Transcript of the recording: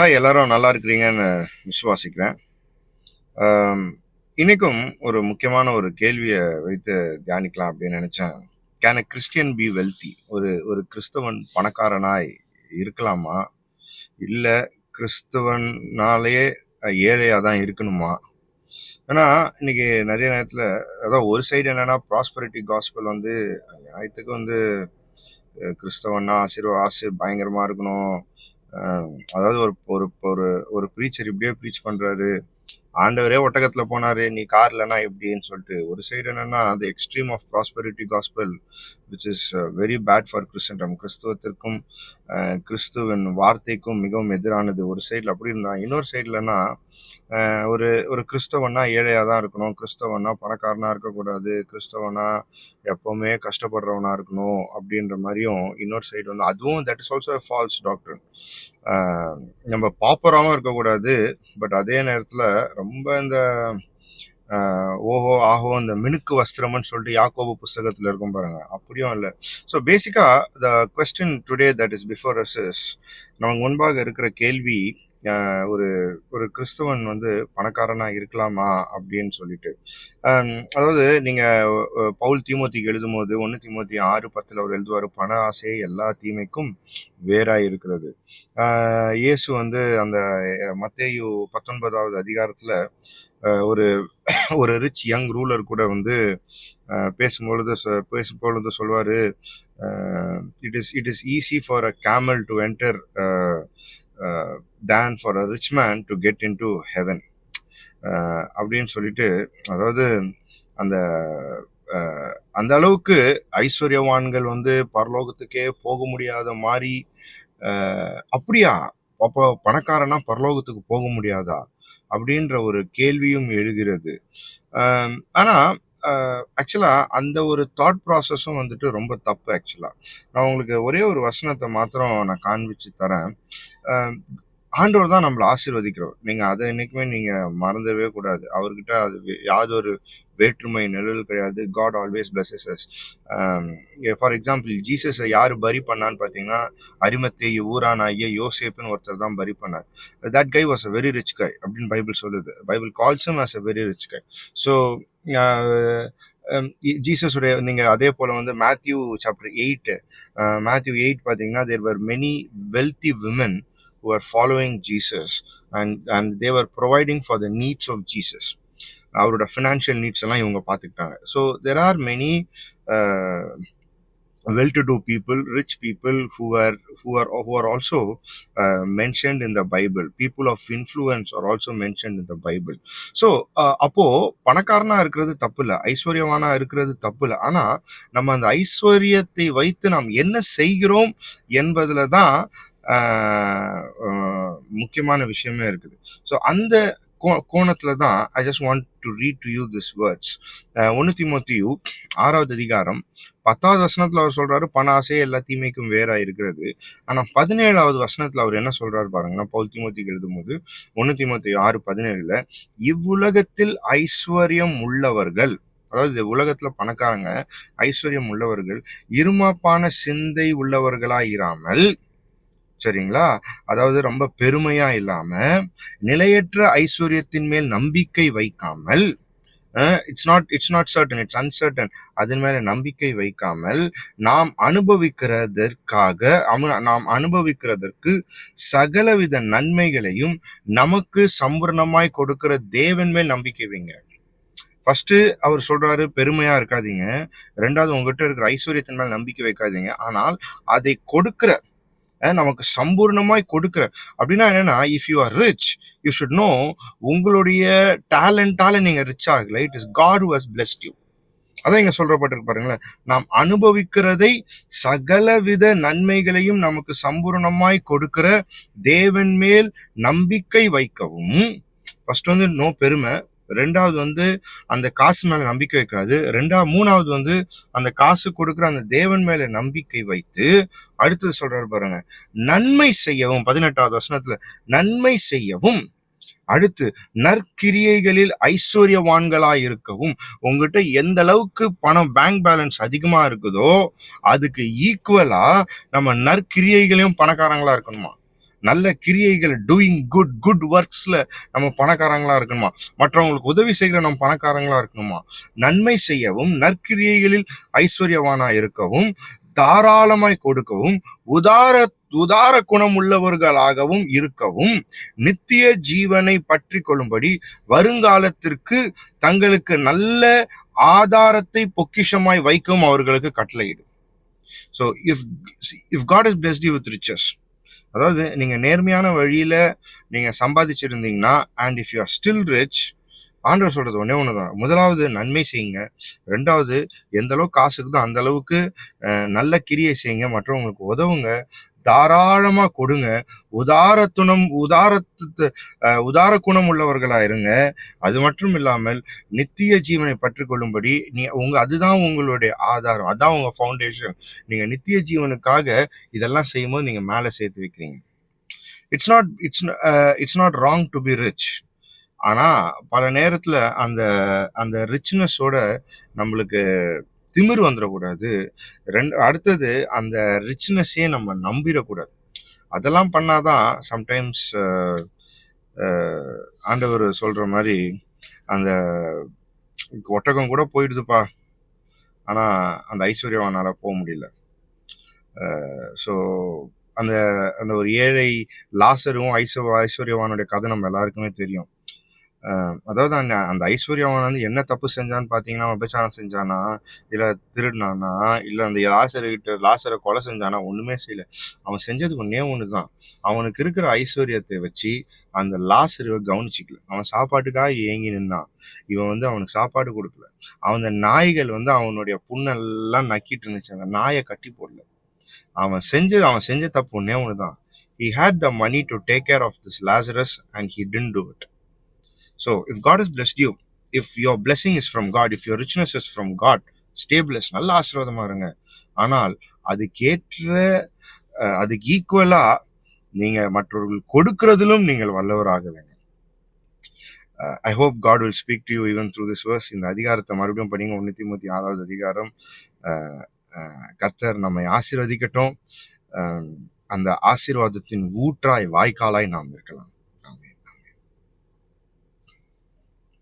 Hi எல்லாரும் நல்லா இருக்கிறீங்கன்னு விசுவாசிக்கிறேன். இன்றைக்கும் இன்னைக்கும் ஒரு முக்கியமான ஒரு கேள்வியை வைத்து தியானிக்கலாம் அப்படின்னு நினச்சேன். Can a Christian be wealthy ஒரு ஒரு கிறிஸ்தவன் பணக்காரனாய் இருக்கலாமா? இல்லை கிறிஸ்தவனாலேயே ஏழையாக தான் இருக்கணுமா? ஏன்னா இன்னைக்கு நிறைய நேரத்தில் அதான் ஒரு சைடு என்னன்னா ப்ராஸ்பரிட்டி காஸ்பல் வந்து ஞாயிற்றுக்கு வந்து கிறிஸ்தவன்னா ஆசீர்வா ஆசீர் பயங்கரமாக இருக்கணும். அதாவது ஒரு ஒரு ஒரு ஒரு ப்ரீச்சர் இப்படியே ப்ரீச் பண்றாரு. ஆண்டவரே ஒட்டகத்துல போனாரு நீ கார்லனா எப்படின்னு சொல்லிட்டு. ஒரு சைடு என்னன்னா அந்த extreme of prosperity gospel which is very bad for Christendom கிறிஸ்துவத்திற்கும் uh, கிறிஸ்துவின் வார்த்தைக்கும் மிகவும் எதிரானது. ஒரு சைடில் அப்படி இருந்தா இன்னொரு சைட்லனா uh, ஒரு ஒரு கிறிஸ்தவனா ஏழையாக தான் இருக்கணும். கிறிஸ்தவனா பணக்காரனா இருக்கக்கூடாது. கிறிஸ்தவனா எப்பவுமே கஷ்டப்படுறவனா இருக்கணும் அப்படின்ற மாதிரியும் இன்னொரு சைடு வந்து அதுவும் that is also false doctor நம்ம பாப்பராகவும் இருக்கக்கூடாது. பட் அதே நேரத்தில் ரொம்ப இந்த ஓஹோ ஆஹோ இந்த மினுக்கு வஸ்திரம்னு சொல்லிட்டு யாக்கோபு புஸ்தகத்தில் இருக்கும் பாருங்க. அப்படியும் இல்லை. ஸோ பேசிக்காக the question today that is before us is நமக்கு முன்பாக இருக்கிற கேள்வி ஒரு ஒரு கிறிஸ்தவன் வந்து பணக்காரனாக இருக்கலாமா அப்படின்னு சொல்லிட்டு. அதாவது நீங்கள் பவுல் தீமோத்திக்கு எழுதும் போது ஒன்று தீமோத்தி ஆறு பத்தில் அவர் எழுதுவார் பண ஆசை எல்லா தீமைக்கும் வேறாக இருக்கிறது இயேசு வந்து அந்த மத்தேயு பத்தொன்பதாவது அதிகாரத்தில் ஒரு ஒரு ரிச் யங் ரூலர் கூட வந்து பேசும்பொழுது சொ- பேசும்பொழுது சொல்வார் it is it is easy for a camel to enter than for a rich man to get into heaven அப்படின்னு சொல்லிட்டு அதாவது அந்த அந்த அளவுக்கு ஐஸ்வர்யவான்கள் வந்து பரலோகத்துக்கே போக முடியாத மாதிரி அப்படியா? அப்போ பணக்காரனா பரலோகத்துக்கு போக முடியாதா? அப்படின்ற ஒரு கேள்வியும் எழுகிறது. ஆனால் ஆனா ஆக்சுவலா அந்த ஒரு தாட் ப்ராசஸும் வந்துட்டு ரொம்ப தப்பு ஆக்சுவலா நான் உங்களுக்கு ஒரே ஒரு வசனத்தை மாத்திரம் நான் காண்பிச்சு தரேன். ஆண்டவர் தான் நம்மளை ஆசீர்வதிக்கிறவர். நீங்க அதை என்னைக்குமே நீங்க மறந்துடவே கூடாது. அவர்கிட்ட அது யாது யாதொரு வேற்றுமை நிழல் கிடையாது. God always blesses us for example ஜீசஸை யார் பரி பண்ணான்னு பார்த்தீங்கன்னா அரிமத்தேயு ஊரானாகிய யோசேப்புன்னு ஒருத்தர் தான் பரி பண்ணார். That guy was a very rich guy அப்படின்னு பைபிள் சொல்லுது. Bible கால்ஸும் as a very rich guy so ஜீசஸுடைய நீங்கள் அதே போல் வந்து Matthew chapter eight Matthew eight பார்த்தீங்கன்னா there were many wealthy women who were following Jesus and, and they were providing for the needs of Jesus. அவரோட financial needs எல்லாம் இவங்க பார்த்துக்கிட்டாங்க so there are many well to do people rich people who are who are also mentioned in the Bible people of influence are also mentioned in the Bible so அப்போது பணக்காரனாக இருக்கிறது தப்பு இல்லை ஐஸ்வர்யமானா இருக்கிறது தப்பு இல்லை ஆனால் நம்ம அந்த ஐஸ்வர்யத்தை வைத்து நாம் என்ன செய்கிறோம் என்பதில் தான் முக்கியமான விஷயமே இருக்குது. ஸோ அந்த கோ- கோணத்துல தான் I just want to read to you this words ஒன்னு திமுத்தியு ஆறாவது அதிகாரம் பத்தாவது வசனத்துல அவர் சொல்றாரு பண ஆசையே எல்லா தீமைக்கும் வேறாக இருக்கிறது. ஆனா பதினேழாவது வசனத்துல அவர் என்ன சொல்றாரு பாருங்கன்னா பவுல் தீமோத்திக்கு எழுதும்போது ஒன்னு தீமோத்தி ஆறு பதினேழுல இவ்வுலகத்தில் ஐஸ்வர்யம் உள்ளவர்கள் அதாவது உலகத்துல பணக்காரங்க ஐஸ்வர்யம் உள்ளவர்கள் இருமாப்பான சிந்தை உள்ளவர்களாயிராமல் இராமல் சரிங்களா? அதாவது ரொம்ப பெருமையா இல்லாம நிலையற்ற ஐஸ்வர்யத்தின் மேல் நம்பிக்கை வைக்காமல் it's not it's not certain it's uncertain அதன் மேல நம்பிக்கை வைக்காமல் நாம் அனுபவிக்கிறதற்காக அமு- நாம் அனுபவிக்கிறதற்கு சகலவித நன்மைகளையும் நமக்கு சம்பூர்ணமாய் கொடுக்கிற தேவன் மேல் நம்பிக்கை வைங்க. ஃபர்ஸ்ட் அவர் சொல்றாரு பெருமையா இருக்காதீங்க. ரெண்டாவது உங்ககிட்ட இருக்கிற ஐஸ்வர்யத்தின் மேல் நம்பிக்கை வைக்காதீங்க. ஆனால் அதை கொடுக்கிற நமக்கு சம்பூர்ணமாய் கொடுக்குற. அப்படின்னா என்னன்னா if you are rich you should know உங்களுடைய டேலண்டால நீங்க ரிச் ஆகல. It is God who has blessed you அதான் இங்க சொல்றப்பட்டிருக்கு பாருங்களேன். நாம் அனுபவிக்கிறதை சகலவித நன்மைகளையும் நமக்கு சம்பூர்ணமாய் கொடுக்கிற தேவன் மேல் நம்பிக்கை வைக்கவும். ஃபர்ஸ்ட் வந்து நோ பெருமை. ரெண்டாவது வந்து அந்த காசு மேல நம்பிக்கை வைக்காது. ரெண்டாவது மூணாவது வந்து அந்த காசு கொடுக்குற அந்த தேவன் மேல நம்பிக்கை வைத்து அடுத்தது சொல்றாரு பாருங்க நன்மை செய்யவும் பதினெட்டாவது வசனத்துல நன்மை செய்யவும் அடுத்து நற்கிரியைகளில் ஐஸ்வர்யவான்களாய் இருக்கவும் உங்ககிட்ட எந்த அளவுக்கு பணம் பேங்க் பேலன்ஸ் அதிகமா இருக்குதோ அதுக்கு ஈக்குவலா நம்ம நற்கிரியைகளையும் பணக்காரங்களா இருக்கணுமா? நல்ல கிரியைகள் டூயிங் குட் குட் ஒர்க்ஸ்ல நம்ம பணக்காரங்களா இருக்கணுமா? மற்றவங்களுக்கு உதவி செய்கிற நம்ம பணக்காரங்களா இருக்கணுமா? நன்மை செய்யவும் நற்கிரியைகளில் ஐஸ்வர்யவானா இருக்கவும் தாராளமாய் கொடுக்கவும் உதார உதார குணம் உள்ளவர்களாகவும் இருக்கவும் நித்திய ஜீவனை பற்றி கொள்ளும்படி வருங்காலத்திற்கு தங்களுக்கு நல்ல ஆதாரத்தை பொக்கிஷமாய் வைக்கவும் அவர்களுக்கு கட்டளையிடும் so if if God is blessed with riches அதாவது நீங்கள் நேர்மையான வழியில நீங்க சம்பாதிச்சிருந்தீங்கன்னா and if you are still rich ஆண்டவர் சொல்றது ஒன்று தான் முதலாவது நன்மை செய்யுங்க. ரெண்டாவது எந்த அளவுக்கு காசு இருக்குதோ அந்த அளவுக்கு நல்ல கிரியை செய்யுங்க. மற்றவங்களுக்கு உதவுங்க. தாராளமா கொடுங்க. உதாரத்துணம் உதாரத்து உதார குணம் உள்ளவர்களா இருங்க அது மட்டும் இல்லாமல் நித்திய ஜீவனை பற்றி கொள்ளும்படி நீ உங்க அதுதான் உங்களுடைய ஆதாரம். அதான் உங்க ஃபவுண்டேஷன் நீங்க நித்திய ஜீவனுக்காக இதெல்லாம் செய்யும்போது நீங்க மேலே சேர்த்து வைக்கிறீங்க. It's not it's it's not wrong to be rich ஆனா பல நேரத்துல அந்த அந்த ரிச்னஸோட நம்மளுக்கு திமிர் வந்துடக்கூடாது. ரெண்டு அடுத்தது அந்த ரிச்னஸையே நம்ம நம்பிடக்கூடாது. அதெல்லாம் பண்ணாதான் சம்டைம்ஸ் ஆண்டவர் சொல்ற மாதிரி அந்த ஒட்டகம் கூட போயிடுதுப்பா. ஆனா அந்த ஐஸ்வர்யவானால் போக முடியல. ஸோ அந்த அந்த ஒரு ஏழை லாசரும் ஐஸ்வ ஐஸ்வர்யவானுடைய கதை நம்ம எல்லாருக்குமே தெரியும். அதாவது அந்த அந்த ஐஸ்வர்யாவன் வந்து என்ன தப்பு செஞ்சான்னு பார்த்தீங்கன்னா விபச்சாரம் செஞ்சானா இல்லை திருடினானா இல்லை அந்த லாசர்கிட்ட லாசரை கொலை செஞ்சானா ஒன்றுமே செய்யல. அவன் செஞ்சது ஒன்றே ஒன்று தான் அவனுக்கு இருக்கிற ஐஸ்வர்யத்தை வச்சு அந்த லாசரை கவனிச்சிக்கல. அவன் சாப்பாட்டுக்காக ஏங்கி நின்னான். இவன் வந்து அவனுக்கு சாப்பாடு கொடுக்கல. அவன் அந்த நாய்கள் வந்து அவனுடைய புண்ணெல்லாம் நக்கிட்டு இருந்துச்சு. அந்த நாயை கட்டி போடல. அவன் செஞ்சது அவன் செஞ்ச தப்பு ஒன்றே ஒன்று தான் he had the money to take care of this Lazarus and he didn't do it So, if God has blessed you, if your blessing is from God, if your richness is from God, stay blessed. நல்ல ஆசீர்வாதமாக இருங்க. ஆனால் அதுக்கேற்ற அதுக்கு ஈக்குவலாக நீங்கள் மற்றவர்கள் கொடுக்கிறதிலும் நீங்கள் வல்லவராக வேண்டும் I hope God will speak to you even through this verse இந்த அதிகாரத்தை மறுபடியும் படிங்க. ஒன்று முப்பத்தி ஆறாவது அதிகாரம். கத்தர் நம்மை ஆசீர்வதிக்கட்டும். அந்த ஆசீர்வாதத்தின் ஊற்றாய் வாய்க்காலாய் நாம் இருக்கலாம்.